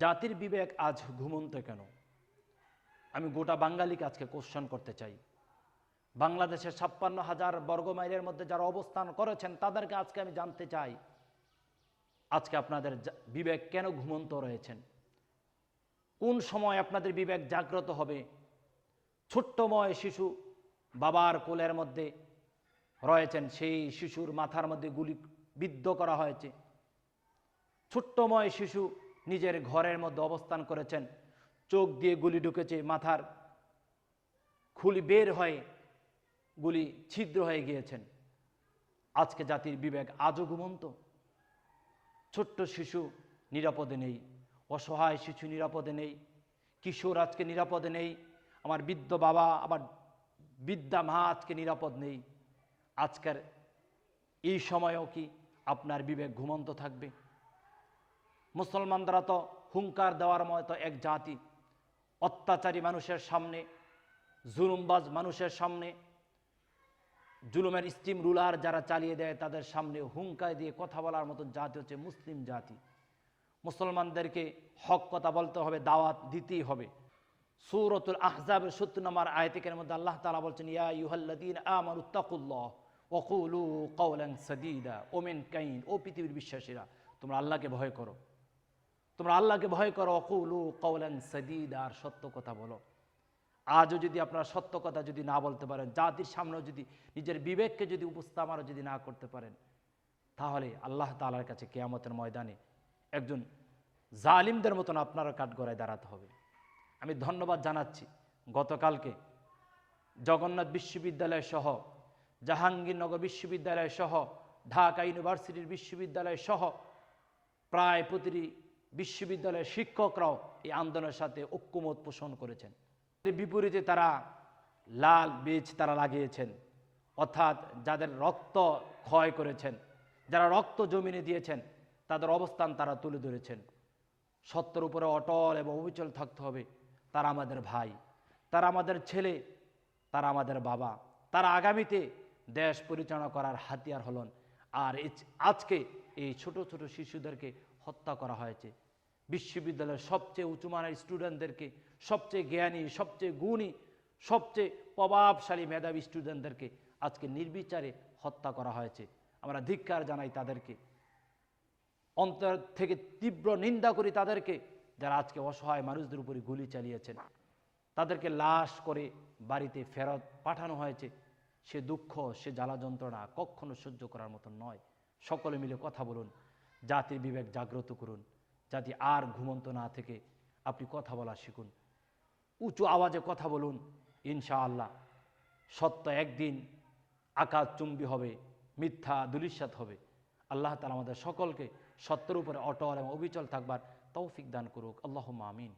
জাতির বিবেক আজ ঘুমন্ত কেন? আমি গোটা বাঙালিকে আজকে কোশ্চেন করতে চাই। বাংলাদেশের ছাপ্পান্ন হাজার বর্গমাইলের মধ্যে যারা অবস্থান করেছেন, তাদেরকে আজকে আমি জানতে চাই, আজকে আপনাদের বিবেক কেন ঘুমন্ত রয়েছেন? কোন সময় আপনাদের বিবেক জাগ্রত হবে? ছোট্টময় শিশু বাবার কোলের মধ্যে রয়েছেন, সেই শিশুর মাথার মধ্যে গুলি বিদ্ধ করা হয়েছে। ছোট্টময় শিশু নিজের ঘরের মধ্যে অবস্থান করেছেন। চোখ দিয়ে গুলি ঢুকেছে মাথার। খুলি বের হয়ে গুলি ছিদ্র হয়ে গিয়েছেন। আজকে জাতির বিবেক আজও ঘুমন্ত। ছোট্ট শিশু নিরাপদে নেই। অসহায় শিশু নিরাপদে নেই। কিশোর আজকে নিরাপদে নেই। আমার বৃদ্ধ বাবা, আমার বিদ্যা মা আজকে নিরাপদ নেই। আজকের এই সময়েও কি আপনার বিবেক ঘুমন্ত থাকবে? মুসলমানরা তো হুঙ্কার দেওয়ার মতো এক জাতি। অত্যাচারী মানুষের সামনে, জুলুমবাজ মানুষের সামনে, জুলুমের স্টিম রুলার যারা চালিয়ে দেয় তাদের সামনে হুঙ্কার দিয়ে কথা বলার মতো জাতি হচ্ছে মুসলিম জাতি। মুসলমানদেরকে হক কথা বলতে হবে, দাওয়াত দিতেই হবে। সূরতুল আহজাবের সত্তর আয়তিকের মধ্যে আল্লাহ তালা বলছেন, ইয়া ইউহাল্লাদিন আমানুত্তাকুল্লাহ ওকুলু কৌলাং সদিদা। ওমেন কাইন। ও পৃথিবীর বিশ্বাসীরা, তোমরা আল্লাহকে ভয় করো। তোমরা আল্লাহকে ভয় করো, অকুলু কৌলাং সদিদ, আর সত্য কথা বলো। আজও যদি আপনারা সত্য কথা যদি না বলতে পারেন, জাতির সামনেও যদি নিজের বিবেককে যদি উপস্থাপনা যদি না করতে পারেন, তাহলে আল্লাহ তালার কাছে কেয়ামতের ময়দানে একজন জালিমদের মতন আপনারা কাঠগড়ায় দাঁড়াতে হবে। আমি ধন্যবাদ জানাচ্ছি গতকালকে জগন্নাথ বিশ্ববিদ্যালয় সহ জাহাঙ্গীরনগর বিশ্ববিদ্যালয় সহ ঢাকা ইউনিভার্সিটির বিশ্ববিদ্যালয় সহ প্রায় প্রতিটি বিশ্ববিদ্যালয়ের শিক্ষকরাও এই আন্দোলনের সাথে ঐক্যমত পোষণ করেছেন। বিপরীতে তারা লাল বীজ তারা লাগিয়েছেন, অর্থাৎ যাদের রক্ত ক্ষয় করেছেন, যারা রক্ত জমিনে দিয়েছেন, তাদের অবস্থান তারা তুলে ধরেছেন। সত্যের উপরে অটল এবং অবিচল থাকতে হবে, তারা আমাদের ভাই, তারা আমাদের ছেলে, তারা আমাদের বাবা, তারা আগামীতে দেশ পরিচালনা করার হাতিয়ার হলেন। আর আজকে এই ছোট ছোট শিশুদেরকে হত্যা করা হয়েছে। বিশ্ববিদ্যালয়ের সবচেয়ে উঁচুমানের স্টুডেন্টদেরকে সবচেয়ে জ্ঞানী, সবচেয়ে গুণী, সবচেয়ে প্রভাবশালী মেধাবী স্টুডেন্টদেরকে আজকে নির্বিচারে হত্যা করা হয়েছে। আমরা ধিক্কার জানাই তাদেরকে। অন্তর থেকে তীব্র নিন্দা করি তাদেরকে যারা আজকে অসহায় মানুষদের উপরে গুলি চালিয়েছেন। তাদেরকে লাশ করে বাড়িতে ফেরত পাঠানো হয়েছে। সে দুঃখ, সে জ্বালা যন্ত্রণা কখনো সহ্য করার মতো নয়। সকলে মিলে কথা বলুন, জাতির বিবেক জাগ্রত করুন জাতি আর ঘুমন্ত না থেকে আপনি কথা বলা শিখুন। উঁচু আওয়াজে কথা বলুন, ইনশাআল্লাহ। সত্য একদিন আকাশ চুম্বি হবে, মিথ্যা দুলিশ্বাত হবে। আল্লাহ তালা আমাদের সকলকে সত্যের উপরে অটল এবং অবিচল থাকবার তৌফিক দান করুক। আল্লাহ আমিন।